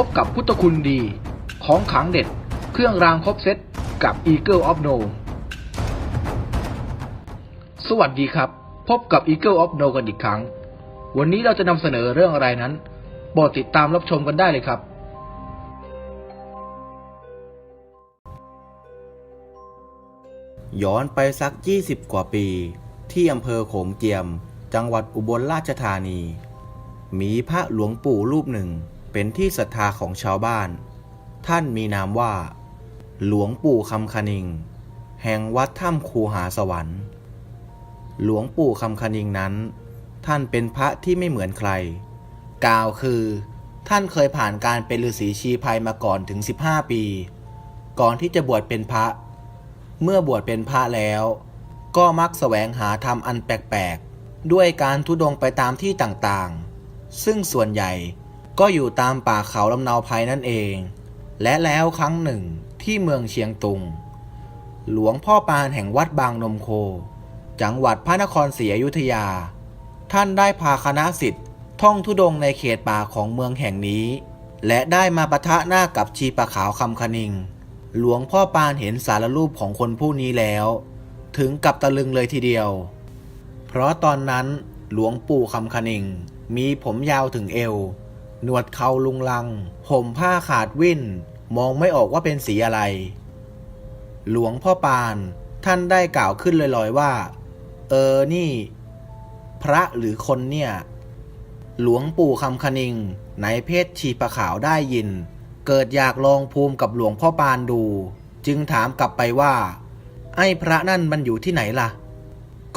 พบกับพุทธคุณดี ของขังเด็ด เครื่องรางครบเซตกับ Eagle of No สวัสดีครับ พบกับ Eagle of No กันอีกครั้ง วันนี้เราจะนำเสนอเรื่องอะไรนั้นโปรดติดตามรับชมกันได้เลยครับ ย้อนไปสัก 20 กว่าปี ที่อำเภอโขงเจียม จังหวัดอุบลราชธานี มีพระหลวงปู่รูปหนึ่ง เป็นที่ศรัทธาของชาวบ้าน ท่านมีนามว่า หลวงปู่คำคณิง แห่งวัดถ้ำคูหาสวรรค์ หลวงปู่คำคณิงนั้น ท่านเป็นพระที่ไม่เหมือนใคร กล่าวคือ ท่านเคยผ่านการเป็นฤาษีชีภัยมาก่อนถึง 15 ปี ก่อนที่จะบวชเป็นพระ เมื่อบวชเป็นพระแล้ว ก็มักแสวงหาธรรมอันแปลกๆ ด้วยการทุดงไปตามที่ต่างๆ ซึ่งส่วนใหญ่ ก็อยู่ตามป่าเขาลำเนาภัยนั่นเอง และแล้วครั้งหนึ่งที่เมืองเชียงตุง หลวงพ่อปานแห่งวัดบางนมโค จังหวัดพระนครศรีอยุธยา ท่านได้พาคณะสิทธิ์ท่องทุดงในเขตป่าของเมืองแห่งนี้ และได้มาปะทะหน้ากับชีปะขาวคำคณิง หลวงพ่อปานเห็นสารรูปของคนผู้นี้แล้ว ถึงกับตะลึงเลยทีเดียว เพราะตอนนั้นหลวงปู่คำคณิงมีผมยาวถึงเอว หนวดเขาลุงลัง ห่มผ้าขาดวิ่น มองไม่ออกว่าเป็นสีอะไร หลวงพ่อปาน ท่านได้กล่าวขึ้นลอยๆว่า เออ นี่ พระหรือคนเนี่ย หลวงปู่คำคณิงในเพศชีประขาวได้ยิน เกิดอยากลองภูมิกับหลวงพ่อปานดู จึงถามกลับไปว่า ไอ้พระนั่นมันอยู่ที่ไหนล่ะ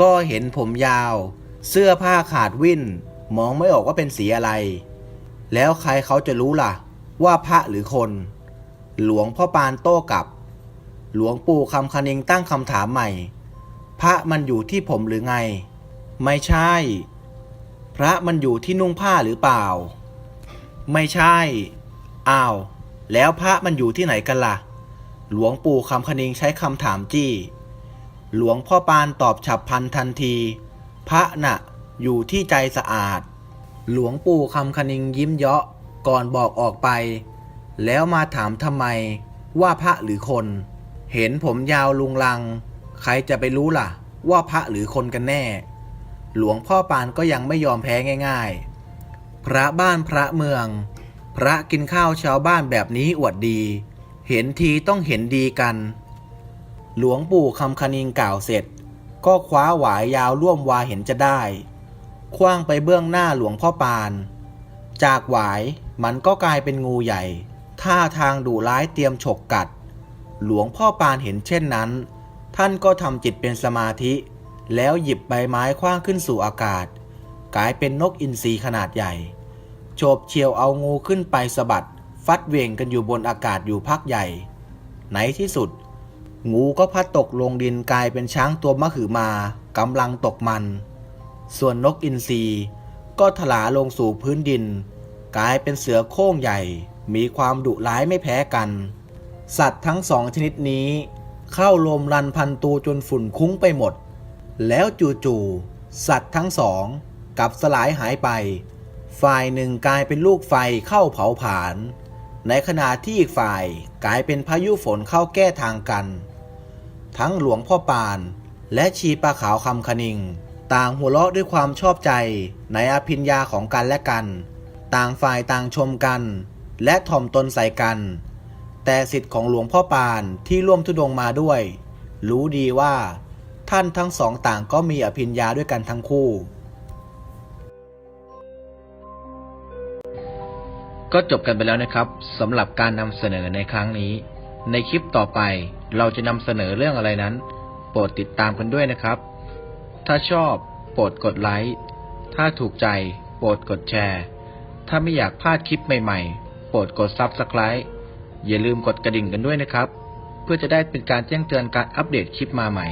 ก็เห็นผมยาว เสื้อผ้าขาดวิ่น มองไม่ออกว่าเป็นสีอะไร แล้วใครเขาจะรู้ล่ะ ว่าพระหรือคน หลวงพ่อปานโต้กลับ หลวงปู่คำคณิงตั้งคำถามใหม่ พระมันอยู่ที่ผมหรือไง ไม่ใช่ พระมันอยู่ที่นุ่งผ้าหรือเปล่า ไม่ใช่ อ้าว แล้วพระมันอยู่ที่ไหนกันล่ะ หลวงปู่คำคณิงใช้คำถามจี้ หลวงพ่อปานตอบฉับพลันทันที พระน่ะอยู่ที่ใจสะอาด หลวงปู่คำคณิงยิ้มเยาะก่อนบอกออกไป แล้วมาถามทำไมว่าพระหรือคน เห็นผมยาวลุงลัง ใครจะไปรู้ล่ะ ว่าพระหรือคนกันแน่ หลวงพ่อปานก็ยังไม่ยอมแพ้ง่าย ๆ พระบ้านพระเมือง พระกินข้าวชาวบ้านแบบนี้อวดดี เห็นทีต้องเห็นดีกัน หลวงปู่คำคณิงกล่าวเสร็จ ก็คว้าหวายยาวร่วมวาเห็นจะได้ คว้างไปเบื้องหน้าหลวงพ่อปาน จากหวายมันก็กลายเป็นงูใหญ่ ท่าทางดุร้ายเตรียมฉกกัด หลวงพ่อปานเห็นเช่นนั้น ท่านก็ทำจิตเป็นสมาธิ แล้วหยิบใบไม้คว้างขึ้นสู่อากาศ กลายเป็นนกอินทรีขนาดใหญ่โฉบเฉียวเอางูขึ้นไปสะบัด ฟัดเวียงกันอยู่บนอากาศอยู่พักใหญ่ในที่สุด งูก็พัดตกลงดินกลายเป็นช้างตัวมะขือมากำลังตกมัน ส่วนนกอินทรีก็ถลาลงสู่พื้นดิน กลายเป็นเสือโคร่งใหญ่ มีความดุร้ายไม่แพ้กัน สัตว์ทั้งสองชนิดนี้ เข้าลมรันพันตูจนฝุ่นคุ้งไปหมด แล้วจู่ๆสัตว์ทั้งสองกลับสลายหายไป ฝ่ายหนึ่งกลายเป็นลูกไฟเข้าเผาผลาญในขณะที่อีกฝ่ายกลายเป็นพายุฝนเข้าแก้ทางกัน ทั้งหลวงพ่อปาน และชีปลาขาวคำคณิง ต่างหัวเราะด้วยความชอบใจในอภิญญาของกันและกัน ต่างฝ่ายต่างชมกัน และถ่อมตนใส่กัน แต่สิทธิ์ของหลวงพ่อปานที่ร่วมทุดงมาด้วย รู้ดีว่า ท่านทั้งสองต่างก็มีอภิญญาด้วยกันทั้งคู่ ก็จบกันไปแล้วนะครับสำหรับการนำเสนอในครั้งนี้ ในคลิปต่อไปเราจะนำเสนอเรื่องอะไรนั้น โปรดติดตามกันด้วยนะครับ ถ้าชอบ โปรดกดไลค์ ถ้าถูกใจ โปรดกดแชร์ ถ้าไม่อยากพลาดคลิปใหม่ๆ โปรดกด Subscribe อย่าลืมกดกระดิ่งกันด้วยนะครับ เพื่อจะได้เป็นการแจ้งเตือนการอัปเดตคลิปมาใหม่